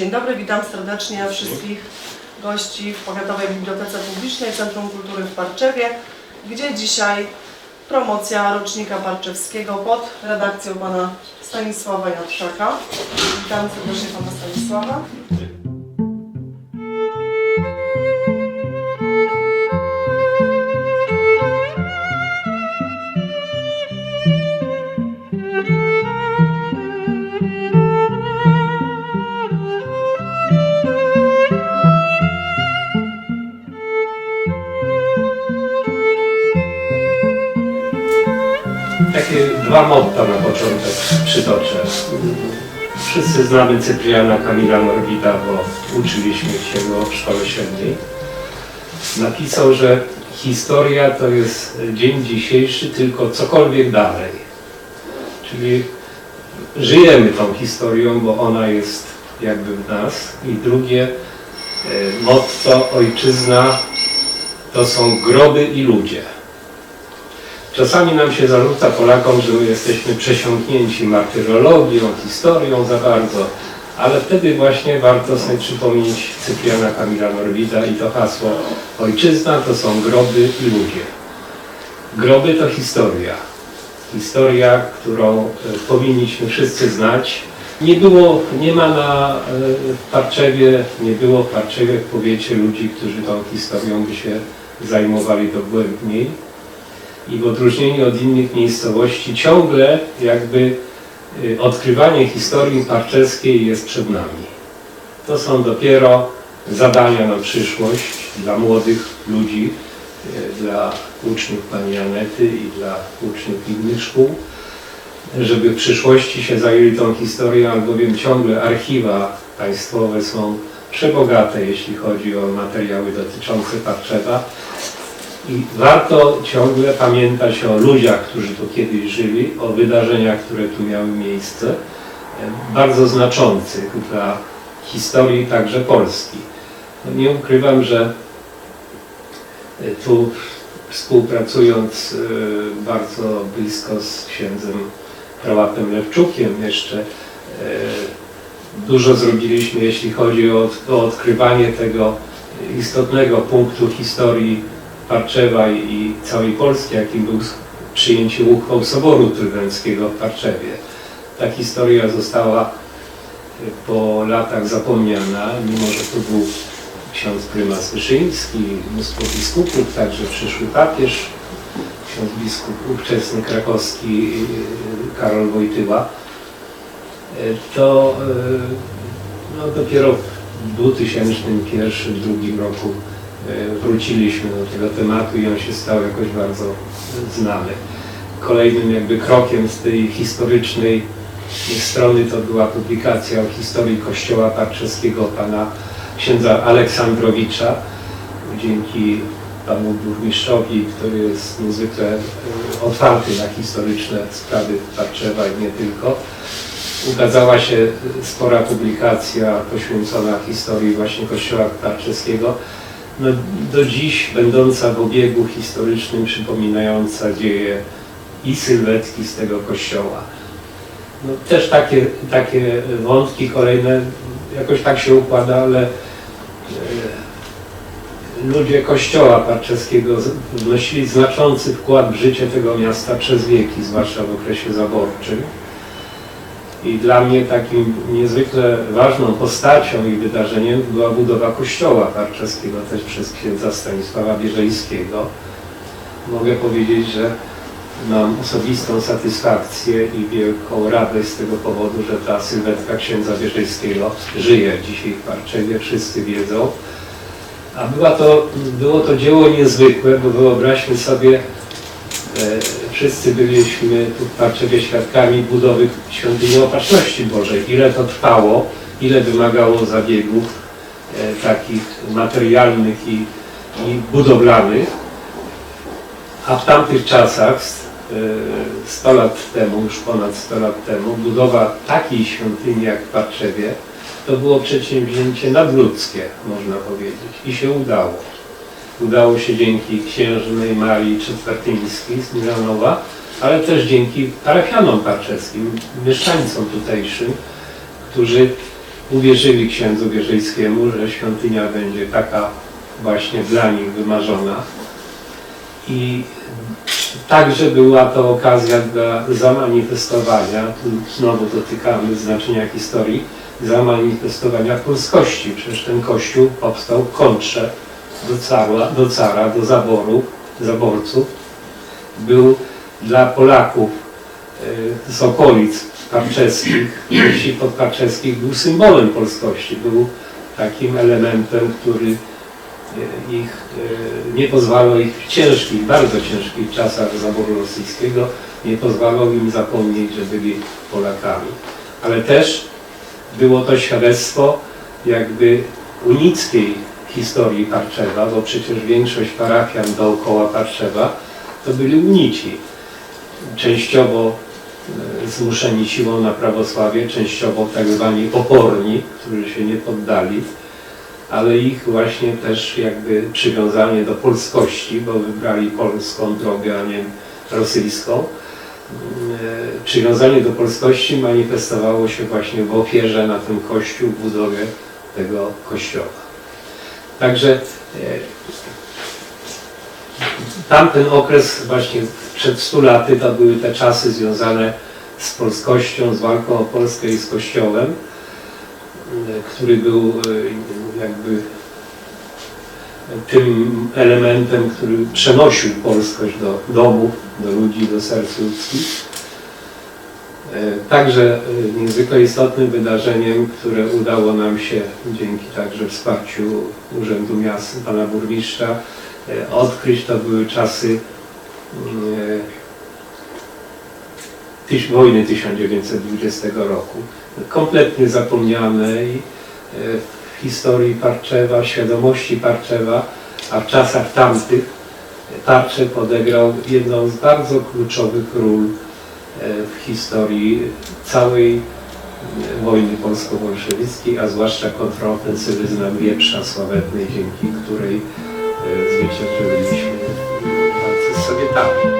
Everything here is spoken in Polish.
Dzień dobry, witam serdecznie wszystkich gości w Powiatowej Bibliotece Publicznej Centrum Kultury w Parczewie, gdzie dzisiaj promocja rocznika Parczewskiego pod redakcją pana Stanisława Jadrzaka. Witam serdecznie pana Stanisława. Dwa motta na początek przytoczę. Wszyscy znamy Cypriana Kamila Norwida, bo uczyliśmy się go w szkole średniej. Napisał, że historia to jest dzień dzisiejszy, tylko cokolwiek dalej. Czyli żyjemy tą historią, bo ona jest jakby w nas. I drugie e, motto ojczyzna to są groby i ludzie. Czasami nam się zarzuca Polakom, że my jesteśmy przesiąknięci martyrologią, historią za bardzo, ale wtedy właśnie warto sobie przypomnieć Cypriana Kamila Norwida i to hasło Ojczyzna to są groby i ludzie. Groby to historia. Historia, którą e, powinniśmy wszyscy znać. Nie było, nie ma na e, w Parczewie, nie było w Parczewie w powiecie ludzi, którzy tą historią by się zajmowali dogłębniej i w odróżnieniu od innych miejscowości ciągle jakby y, odkrywanie historii parczeskiej jest przed nami. To są dopiero zadania na przyszłość dla młodych ludzi, y, dla uczniów pani Anety i dla uczniów innych szkół, żeby w przyszłości się zajęli tą historią, albowiem ciągle archiwa państwowe są przebogate, jeśli chodzi o materiały dotyczące Parczewa. I warto ciągle pamiętać o ludziach, którzy tu kiedyś żyli, o wydarzeniach, które tu miały miejsce, e, bardzo znaczących dla historii także Polski. No nie ukrywam, że e, tu współpracując e, bardzo blisko z księdzem prałapem Lewczukiem jeszcze dużo zrobiliśmy, jeśli chodzi o, o odkrywanie tego istotnego punktu historii Parczewa i, całej Polski, jakim był przyjęcie uchwał Soboru Trydenckiego w Parczewie. Ta historia została y, po latach zapomniana, mimo że tu był ksiądz prymas Wyszyński, mnóstwo biskupów, także przyszły papież, ksiądz biskup ówczesny krakowski y, Karol Wojtyła. Y, To no, dopiero w 2001-2002 roku e, wróciliśmy do tego tematu i on się stał jakoś bardzo znany. Kolejnym jakby krokiem z tej historycznej strony to była publikacja o historii kościoła parczeskiego pana księdza Aleksandrowicza. Dzięki panu burmistrzowi, który jest niezwykle e, otwarty na historyczne sprawy Parczewa i nie tylko, ukazała się spora publikacja poświęcona historii właśnie kościoła parczeskiego. No, do dziś będąca w obiegu historycznym, przypominająca dzieje i sylwetki z tego kościoła. No, też takie, takie wątki kolejne, jakoś tak się układa, ale e, ludzie kościoła parczeskiego wnosili znaczący wkład w życie tego miasta przez wieki, zwłaszcza w okresie zaborczym. I dla mnie takim niezwykle ważną postacią i wydarzeniem była budowa kościoła parczeskiego też przez księdza Stanisława Bierzejskiego. Mogę powiedzieć, że mam osobistą satysfakcję i wielką radość z tego powodu, że ta sylwetka księdza Bierzejskiego żyje dzisiaj w Parczewie, wszyscy wiedzą. A była to, było to dzieło niezwykłe, bo wyobraźmy sobie, wszyscy byliśmy Parczewie świadkami budowy świątyni Opatrzności Bożej. Ile to trwało, ile wymagało zabiegów e, takich materialnych i, i budowlanych. A w tamtych czasach, e, 100 lat temu, już ponad 100 lat temu, budowa takiej świątyni jak w Parczewie, to było przedsięwzięcie nadludzkie, można powiedzieć. I się udało. Udało się dzięki księżnej Marii Czetwertyńskiej z Milanowa, ale też dzięki parafianom parczewskim, mieszkańcom tutejszym, którzy uwierzyli księdzu Wierzyńskiemu, że świątynia będzie taka właśnie dla nich wymarzona. I także była to okazja dla zamanifestowania, tu znowu dotykamy znaczenia historii, zamanifestowania polskości. Przecież ten kościół powstał w kontrze do cara, do, cara, do zaboru, zaborców. Był dla Polaków e, z okolic parczeskich, wsi podparczeskich był symbolem polskości. Był takim elementem, który e, ich e, nie pozwalał ich w ciężkich, bardzo ciężkich czasach zaboru rosyjskiego, nie pozwalał im zapomnieć, że byli Polakami. Ale też było to świadectwo jakby unickiej historii Parczewa, bo przecież większość parafian dookoła Parczewa to byli unici. Częściowo e, zmuszeni siłą na prawosławie, częściowo tak zwani oporni, którzy się nie poddali, ale ich właśnie też jakby przywiązanie do polskości, bo wybrali polską drogę, a nie rosyjską. E, Przywiązanie do polskości manifestowało się właśnie w ofierze na ten kościół, w budowie tego kościoła. Także e, tamten okres właśnie przed 100 laty to były te czasy związane z polskością, z walką o Polskę i z Kościołem, e, który był e, jakby tym elementem, który przenosił polskość do domów, do ludzi, do serc ludzkich. E, Także e, niezwykle istotnym wydarzeniem, które udało nam się dzięki także wsparciu Urzędu Miasta, pana burmistrza e, odkryć, to były czasy wojny 1920 roku. Kompletnie zapomniane i e, w historii Parczewa, świadomości Parczewa, a w czasach tamtych Parczew odegrał jedną z bardzo kluczowych ról w historii całej e, wojny polsko-bolszewickiej, a zwłaszcza kontrofensywy z Wieprza sławetnej, dzięki której e, zwyciężyliśmy z Sowietami.